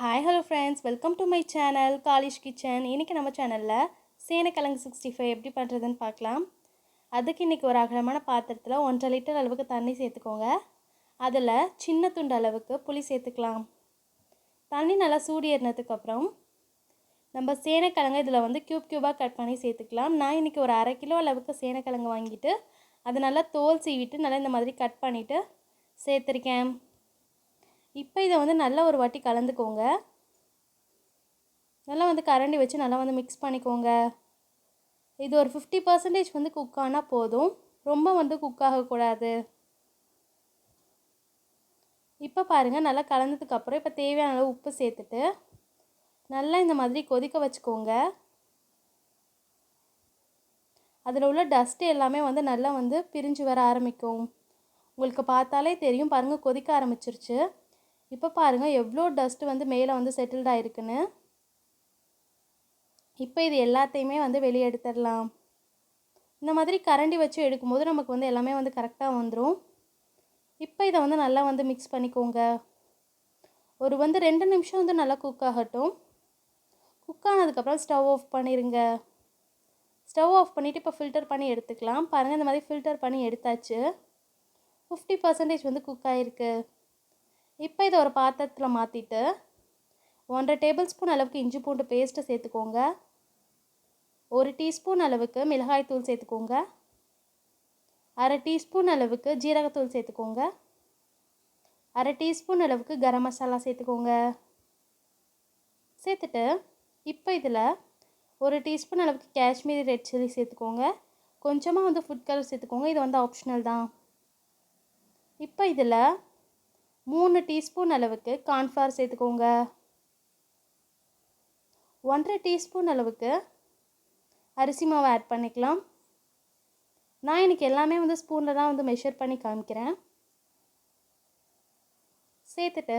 Hi hello friends welcome to my channel Kalish kitchen இன்றைக்கி நம்ம சேனலில் சேனக்கிழங்கு சிக்ஸ்டி ஃபைவ் எப்படி பண்ணுறதுன்னு பார்க்கலாம். அதுக்கு இன்றைக்கி ஒரு அகலமான பாத்திரத்தில் ஒன்றரை லிட்டர் அளவுக்கு தண்ணி சேர்த்துக்கோங்க. அதில் சின்ன துண்டு அளவுக்கு புளி சேர்த்துக்கலாம். தண்ணி நல்லா சூடி ஏறினதுக்கப்புறம் நம்ம சேனக்கிழங்கு இதில் வந்து க்யூப் க்யூபாக கட் பண்ணி சேர்த்துக்கலாம். நான் இன்றைக்கி ஒரு அரை கிலோ அளவுக்கு சேனக்கிழங்கு வாங்கிட்டு அதை நல்லா தோல் சீவிட்டு நல்லா இந்த மாதிரி கட் பண்ணிவிட்டு சேர்த்துருக்கேன். இப்போ இதை வந்து நல்லா ஒரு வாட்டி கலந்துக்கோங்க. நல்லா வந்து கரண்டி வச்சு நல்லா வந்து மிக்ஸ் பண்ணிக்கோங்க. இது ஒரு ஃபிஃப்டி பர்சன்டேஜ் வந்து குக் ஆனால் போதும். ரொம்ப வந்து குக் ஆகக்கூடாது. இப்போ பாருங்கள் நல்லா கலந்ததுக்கப்புறம் இப்போ தேவையான அளவு உப்பு சேர்த்துட்டு நல்லா இந்த மாதிரி கொதிக்க வச்சுக்கோங்க. அதில் உள்ள டஸ்ட்டு எல்லாமே வந்து நல்லா வந்து பிரிஞ்சு வர ஆரம்பிக்கும். உங்களுக்கு பார்த்தாலே தெரியும். பாருங்கள் கொதிக்க ஆரம்பிச்சிருச்சு. இப்போ பாருங்கள் எவ்வளோ டஸ்ட்டு வந்து மேலே வந்து செட்டில்ட் ஆகிருக்குன்னு இப்போ இது எல்லாத்தையுமே வந்து வெளியே எடுத்துடலாம். இந்த மாதிரி கரண்டி வச்சு எடுக்கும்போது நமக்கு வந்து எல்லாமே வந்து கரெக்டாக வந்துடும் இப்போ இதை வந்து நல்லா வந்து மிக்ஸ் பண்ணிக்கோங்க. ஒரு வந்து ரெண்டு நிமிஷம் வந்து நல்லா குக் ஆகட்டும். குக் ஆனதுக்கப்புறம் ஸ்டவ் ஆஃப் பண்ணிடுங்க ஸ்டவ் ஆஃப் பண்ணிவிட்டு இப்போ ஃபில்டர் பண்ணி எடுத்துக்கலாம். பாருங்கள் இந்த மாதிரி ஃபில்டர் பண்ணி எடுத்தாச்சு. ஃபிஃப்டி பர்சன்டேஜ் வந்து குக் ஆகிருக்கு இப்போ இதை ஒரு பாத்திரத்தில் மாற்றிட்டு ஒன்றரை டேபிள் ஸ்பூன் அளவுக்கு இஞ்சி பூண்டு பேஸ்ட்டை சேர்த்துக்கோங்க. ஒரு டீஸ்பூன் அளவுக்கு மிளகாய் தூள் சேர்த்துக்கோங்க. அரை டீஸ்பூன் அளவுக்கு ஜீரகத்தூள் சேர்த்துக்கோங்க. அரை டீஸ்பூன் அளவுக்கு கரம் மசாலா சேர்த்துக்கோங்க. சேர்த்துட்டு இப்போ இதில் ஒரு டீஸ்பூன் அளவுக்கு காஷ்மீரி ரெட் சில்லி சேர்த்துக்கோங்க. கொஞ்சமாக வந்து ஃபுட் கலர் சேர்த்துக்கோங்க. இது வந்து ஆப்ஷனல் தான். இப்போ இதில் மூணு டீஸ்பூன் அளவுக்கு கார்ன்ஃப்ளவர் சேர்த்துக்கோங்க. ஒன்றரை டீஸ்பூன் அளவுக்கு அரிசி மாவு ஆட் பண்ணிக்கலாம். நான் இன்றைக்கி எல்லாமே வந்து ஸ்பூனில் தான் வந்து மெஷர் பண்ணி காமிக்கிறேன். சேர்த்துட்டு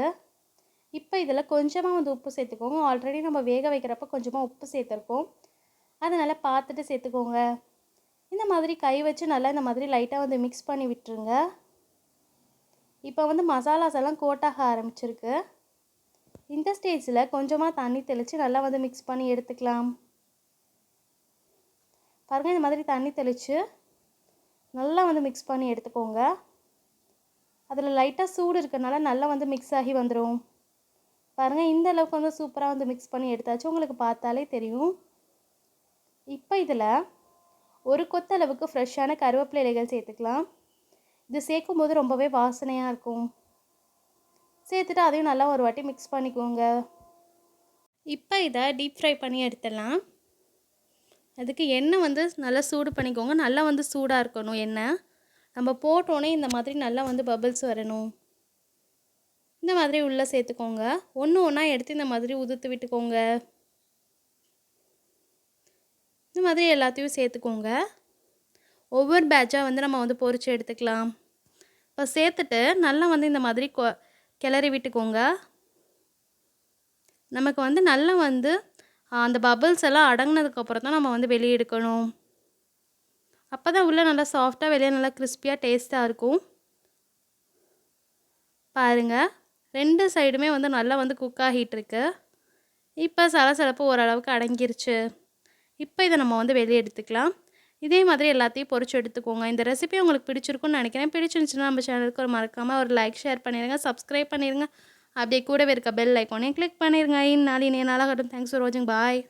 இப்போ இதில் கொஞ்சமாக வந்து உப்பு சேர்த்துக்கோங்க. ஆல்ரெடி நம்ம வேக வைக்கிறப்ப கொஞ்சமாக உப்பு சேர்த்துருக்கோம். அதனால் பார்த்துட்டு சேர்த்துக்கோங்க. இந்த மாதிரி கை வச்சு நல்லா இந்த மாதிரி லைட்டாக வந்து மிக்ஸ் பண்ணி விட்டுருங்க. இப்போ வந்து மசாலாஸ் எல்லாம் கோட்டாக ஆரம்பிச்சிருக்கு. இந்த ஸ்டேஜில் கொஞ்சமாக தண்ணி தெளித்து நல்லா வந்து மிக்ஸ் பண்ணி எடுத்துக்கலாம். பாருங்கள் இந்த மாதிரி தண்ணி தெளித்து நல்லா வந்து மிக்ஸ் பண்ணி எடுத்துக்கோங்க. அதில் லைட்டாக சூடு இருக்கிறனால நல்லா வந்து மிக்ஸ் ஆகி வந்துடும் பாருங்கள் இந்த அளவுக்கு வந்து சூப்பராக வந்து மிக்ஸ் பண்ணி எடுத்தாச்சு. உங்களுக்கு பார்த்தாலே தெரியும். இப்போ இதில் ஒரு கொத்தளவுக்கு ஃப்ரெஷ்ஷான கருவேப்பிலை இலைகள் சேர்த்துக்கலாம். இது சேர்க்கும் போது ரொம்பவே வாசனையாக இருக்கும். சேர்த்துட்டு அதையும் நல்லா ஒரு வாட்டி மிக்ஸ் பண்ணிக்கோங்க. இப்போ இதை டீப் ஃப்ரை பண்ணி எடுத்துடலாம். அதுக்கு எண்ணெய் வந்து நல்லா சூடு பண்ணிக்கோங்க. நல்லா வந்து சூடாக இருக்கணும் எண்ணெய். நம்ம போட்டோன்னே இந்த மாதிரி நல்லா வந்து பபிள்ஸ் வரணும். இந்த மாதிரி உள்ளே சேர்த்துக்கோங்க. ஒன்று ஒன்றா எடுத்து இந்த மாதிரி உதுத்து விட்டுக்கோங்க. இந்த மாதிரி எல்லாத்தையும் சேர்த்துக்கோங்க. ஒவ்வொரு பேட்சாக வந்து நம்ம வந்து பொறிச்சு எடுத்துக்கலாம். இப்போ சேர்த்துட்டு நல்லா வந்து இந்த மாதிரி கொ கிளறி விட்டுக்கோங்க. நமக்கு வந்து நல்லா வந்து அந்த பபிள்ஸ் எல்லாம் அடங்கினதுக்கப்புறம் தான் நம்ம வந்து வெளியே எடுக்கணும். அப்போ தான் உள்ளே நல்லா சாஃப்டாக வெளியே நல்லா கிறிஸ்பியாக டேஸ்ட்டாக இருக்கும். பாருங்கள் ரெண்டு சைடுமே வந்து நல்லா வந்து குக் ஆகிட்டுருக்கு இப்போ சலசலப்பு ஓரளவுக்கு அடங்கிருச்சு. இப்போ இதை நம்ம வந்து வெளியே எடுத்துக்கலாம். இதே மாதிரி எல்லாத்தையும் பொறிச்சு எடுத்துக்கோங்க. இந்த ரெசிபி உங்களுக்கு பிடிச்சிருக்குன்னு நினைக்கிறேன். பிடிச்சிருந்துச்சுன்னா நம்ம சேனலுக்கு ஒரு மறக்காமல் ஒரு லைக் ஷேர் பண்ணிடுங்க சப்ஸ்கிரைப் பண்ணிடுங்க அப்படியே கூடவே இருக்க பெல் ஐக்கானே கிளிக் பண்ணிடுங்க இந்நாள் இனிய நாளாகட்டும். தேங்க்ஸ் ஃபார் வாட்சிங் பாய்